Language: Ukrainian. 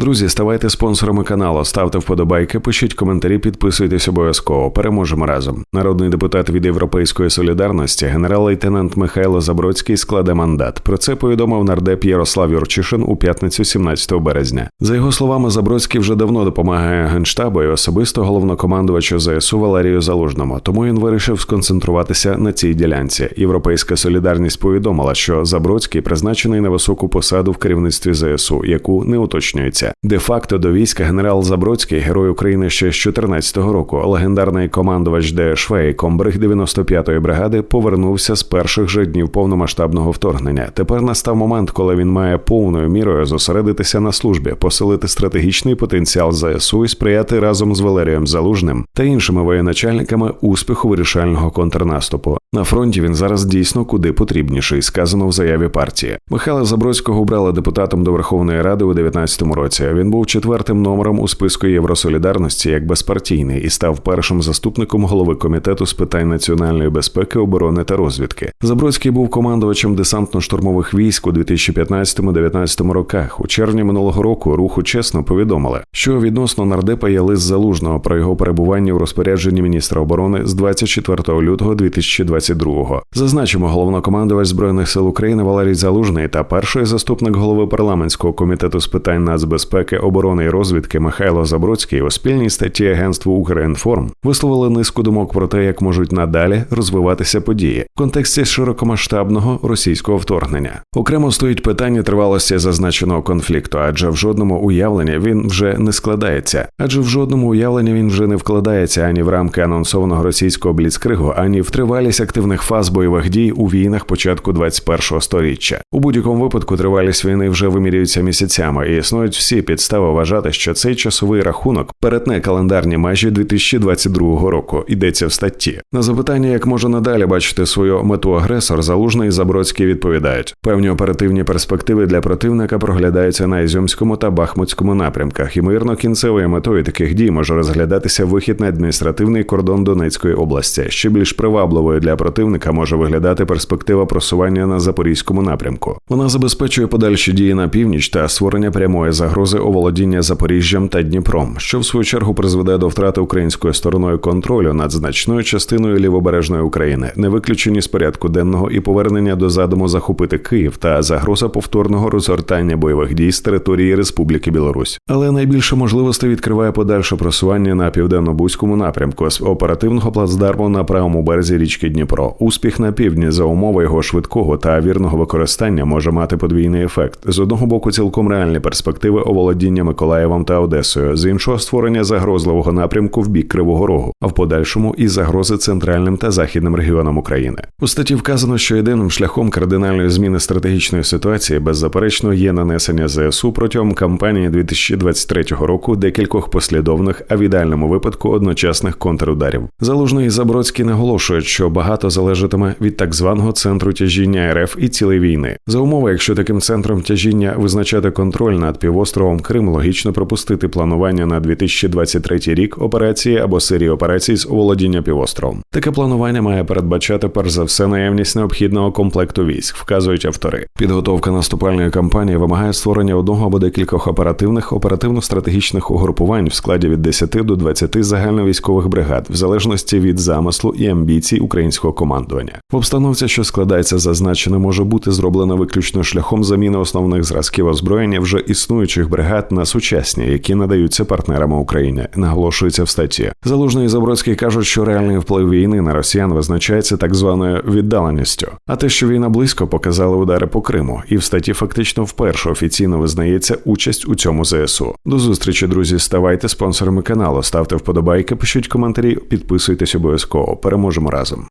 Друзі, ставайте спонсорами каналу, ставте вподобайки, пишіть коментарі, підписуйтесь обов'язково. Переможемо разом. Народний депутат від Європейської солідарності, генерал-лейтенант Михайло Забродський складе мандат. Про це повідомив нардеп Ярослав Юрчишин у п'ятницю, 17 березня. За його словами, Забродський вже давно допомагає генштабу і особисто головнокомандувачу ЗСУ Валерію Залужному. Тому він вирішив сконцентруватися на цій ділянці. Європейська солідарність повідомила, що Забродський призначений на високу посаду в керівництві ЗСУ, яку не уточнюється. Де-факто до війська генерал Забродський, герой України ще з 14-го року, легендарний командувач ДШВ і комбриг 95-ї бригади повернувся з перших же днів повномасштабного вторгнення. Тепер настав момент, коли він має повною мірою зосередитися на службі, посилити стратегічний потенціал ЗСУ і сприяти разом з Валерієм Залужним та іншими воєначальниками успіху вирішального контрнаступу. На фронті він зараз дійсно куди потрібніший, сказано в заяві партії. Михайла Забродського обрали депутатом до Верховної Ради у 19-му році. Він був четвертим номером у списку Євросолідарності як безпартійний і став першим заступником голови комітету з питань національної безпеки, оборони та розвідки. Забродський був командувачем десантно-штурмових військ у 2015-19 роках. У червні минулого року руху чесно повідомили, що відносно нардепа є лист залужного про його перебування у розпорядженні міністра оборони з 24 лютого 2022-го. Зазначимо, головнокомандувач збройних сил України Валерій Залужний та перший заступник голови парламентського комітету з питань нацбезпеки, оборони і розвідки Михайло Забродський у спільній статті агентству «Укрінформ» висловили низку думок про те, як можуть надалі розвиватися події в контексті широкомасштабного російського вторгнення. Окремо стоїть питання тривалості зазначеного конфлікту, адже в жодному уявленні він вже не складається, адже в жодному уявленні він вже не вкладається ані в рамки анонсованого російського бліцкригу, ані в тривалість активних фаз бойових дій у війнах початку 21-го сторіччя. У будь-якому випадку тривалість війни вже вимірюється місяцями, і існують всі підстави вважати, що цей часовий рахунок перетне календарні межі 2022 року. Йдеться в статті. На запитання, як може надалі бачити свою мету агресор, залужний і Забродський відповідають: певні оперативні перспективи для противника проглядаються на Ізюмському та Бахмутському напрямках. Ймовірно, кінцевою метою таких дій може розглядатися вихід на адміністративний кордон Донецької області. Ще більш привабливою для противника може виглядати перспектива просування на запорізькому напрямку. Вона забезпечує подальші дії на північ та створення прямої загрози оволодіння Запоріжжям та Дніпром, що в свою чергу призведе до втрати українською стороною контролю над значною частиною лівобережної України, не виключені з порядку денного і повернення до задуму захопити Київ та загроза повторного розгортання бойових дій з території Республіки Білорусь. Але найбільше можливостей відкриває подальше просування на південно-бузькому напрямку з оперативного плацдарму на правому березі річки Дніпро. Успіх на півдні за умови його швидкого та вірного використання може мати подвійний ефект. З одного боку, цілком реальні перспективи оволодіння Миколаєвом та Одесою, з іншого створення загрозливого напрямку в бік Кривого Рогу, а в подальшому і загрози центральним та західним регіонам України. У статті вказано, що єдиним шляхом кардинальної зміни стратегічної ситуації беззаперечно є нанесення ЗСУ протягом кампанії 2023 року декількох послідовних, а в ідеальному випадку одночасних контрударів. Залужний і Забродський наголошують, що багато залежатиме від так званого центру тяжіння РФ і цілої війни. За умови, якщо таким центром тяжіння визначати контроль над півостровом Крим, логічно пропустити планування на 2023 рік операції або серії операцій з оволодіння півостровом. Таке планування має передбачати перш за все наявність необхідного комплекту військ, вказують автори. Підготовка наступальної кампанії вимагає створення одного або декількох оперативних оперативно-стратегічних угрупувань в складі від 10 до 20 загальновійськових бригад, в залежності від замислу і амбіцій українського командування. В обстановці, що складається зазначене, може бути зроблено виключно шляхом заміни основних зразків озброєння вже існуючих бригад на сучасні, які надаються партнерами України. Наголошується в статті. Залужний і Забродський кажуть, що реальний вплив війни на росіян визначається так званою віддаленістю. А те, що війна близько, показали удари по Криму, і в статті фактично вперше офіційно визнається участь у цьому ЗСУ. До зустрічі, друзі. Ставайте спонсорами каналу, ставте вподобайки, пишіть коментарі, підписуйтесь обов'язково. Переможемо разом.